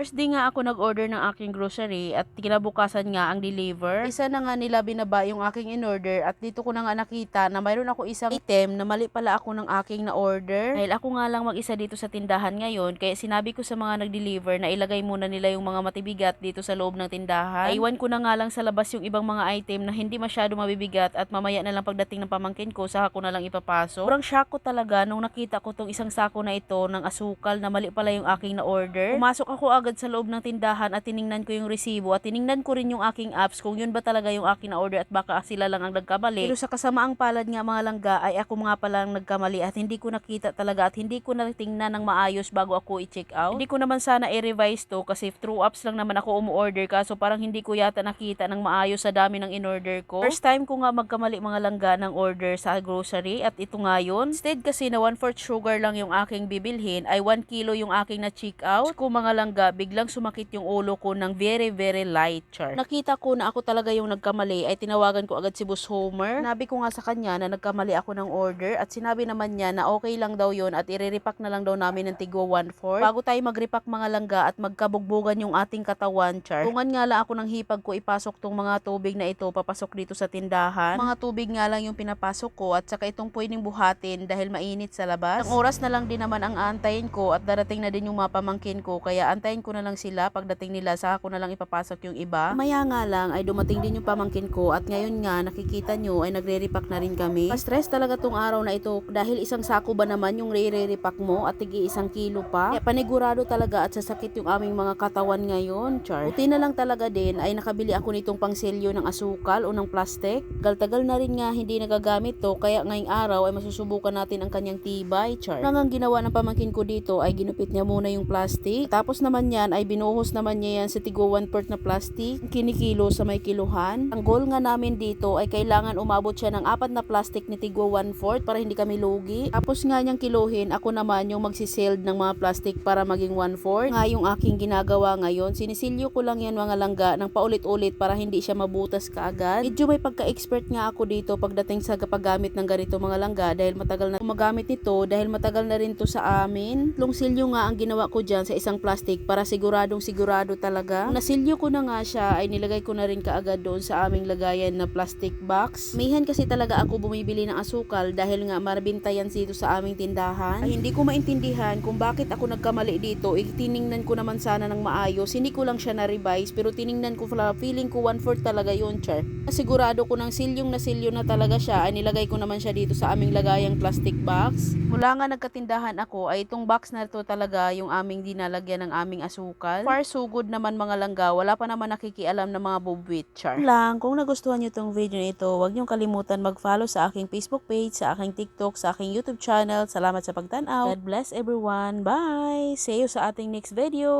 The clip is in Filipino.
First day nga ako nag-order ng aking grocery at kinabukasan nga ang deliver. Isa na nga nila binaba yung aking in-order at dito ko na nga nakita na mayroon ako isang item na mali pala ako ng aking na-order. Dahil ako nga lang mag-isa dito sa tindahan ngayon kaya sinabi ko sa mga nag-deliver na ilagay muna nila yung mga matibigat dito sa loob ng tindahan. Iwan ko na nga lang sa labas yung ibang mga item na hindi masyado mabibigat at mamaya na lang pagdating ng pamangkin ko saka ko na lang ipapasok. Sobrang shock ko talaga nung nakita ko tong isang sako na ito ng asukal na mali pala yung aking na-order. Pumasok ako agad sa loob ng tindahan at tiningnan ko yung resibo at tiningnan ko rin yung aking apps kung yun ba talaga yung aking na-order at baka sila lang ang nagkamali. Pero sa kasamaang palad nga mga langga ay ako nga pala ang nagkamali at hindi ko nakita talaga at hindi ko natingnan ng maayos bago ako i-check out. Hindi ko naman sana i-revise to kasi through apps lang naman ako umu-order kaso parang hindi ko yata nakita ng maayos sa dami ng in-order ko. First time ko nga magkamali mga langga ng order sa grocery at ito nga yun. Instead kasi na 1 4 sugar lang yung aking bibilhin ay 1 kilo yung aking na-check out. Kung mga langga, biglang sumakit yung ulo ko ng very very light char. Nakita ko na ako talaga yung nagkamali ay tinawagan ko agad si Boss Homer. Sinabi ko nga sa kanya na nagkamali ako ng order at sinabi naman niya na okay lang daw yon at ireripak na lang daw namin ng tigwa 1-4. Bago tayo magripak mga langga at magkabugbugan yung ating katawan char. Tungan nga lang ako ng hipag ko ipasok tong mga tubig na ito papasok dito sa tindahan. Mga tubig nga lang yung pinapasok ko at saka itong pwedeng buhatin dahil mainit sa labas. Ang oras na lang din naman ang aantayin ko at darating na din yung mga pamangkin ko kaya antayin ko na lang sila pagdating nila saka ko na lang ipapasok yung iba. Maya nga lang ay dumating din yung pamangkin ko at ngayon nga nakikita nyo ay nagre-repack na rin kami. Pa-stress talaga tong araw na ito dahil isang sako ba naman yung re-repack mo at tigi isang kilo pa. Kaya panigurado talaga at sasakit yung aming mga katawan ngayon, char. Buti na lang talaga din ay nakabili ako nitong pangselyo ng asukal o ng plastic. Galtagal na rin nga hindi nagagamit to kaya ngayong araw ay masusubukan natin ang kanyang tibay, char. Ang ginawa ng pamangkin ko dito ay ginupit niya muna yung plastic. Tapos naman yan ay binuhos naman niya yan sa tigo 1 port na plastic. Kinikilo sa may kiluhan. Ang goal nga namin dito ay kailangan umabot siya ng apat na plastic ni tigo 1 fourth para hindi kami lugi. Tapos nga niyang kiluhin, ako naman yung magsiseld ng mga plastic para maging 1 fourth. Nga yung aking ginagawa ngayon. Sinisilyo ko lang yan mga langga ng paulit-ulit para hindi siya mabutas kaagad. Medyo may pagka-expert nga ako dito pagdating sa paggamit ng ganito mga langga dahil matagal na gumagamit nito dahil matagal na rin to sa amin. Lungsilyo nga ang ginawa ko dyan sa isang plastic para siguradong sigurado talaga. Nasilyo ko na nga siya ay nilagay ko na rin kaagad doon sa aming lagayan na plastic box. Mihan kasi talaga ako bumibili ng asukal dahil nga marbinta yan dito sa aming tindahan. Ay, hindi ko maintindihan kung bakit ako nagkamali dito. Itiningnan ko naman sana ng maayos. Hindi ko lang siya na-revise pero tiningnan ko feeling ko 1/4 talaga yun, char. Sigurado ko ng silyong na silyo na talaga siya ay nilagay ko naman siya dito sa aming lagayang plastic box. Mula nga nagkatindahan ako ay itong box na to talaga yung aming dinalagyan ng aming asukal. Far so good naman mga langga. Wala pa naman nakikialam ng mga bobwit, char. Lang, kung nagustuhan nyo tong video na ito, huwag nyo kalimutan mag-follow sa aking Facebook page, sa aking TikTok, sa aking YouTube channel. Salamat sa pagtanaw. God bless everyone. Bye! See you sa ating next video.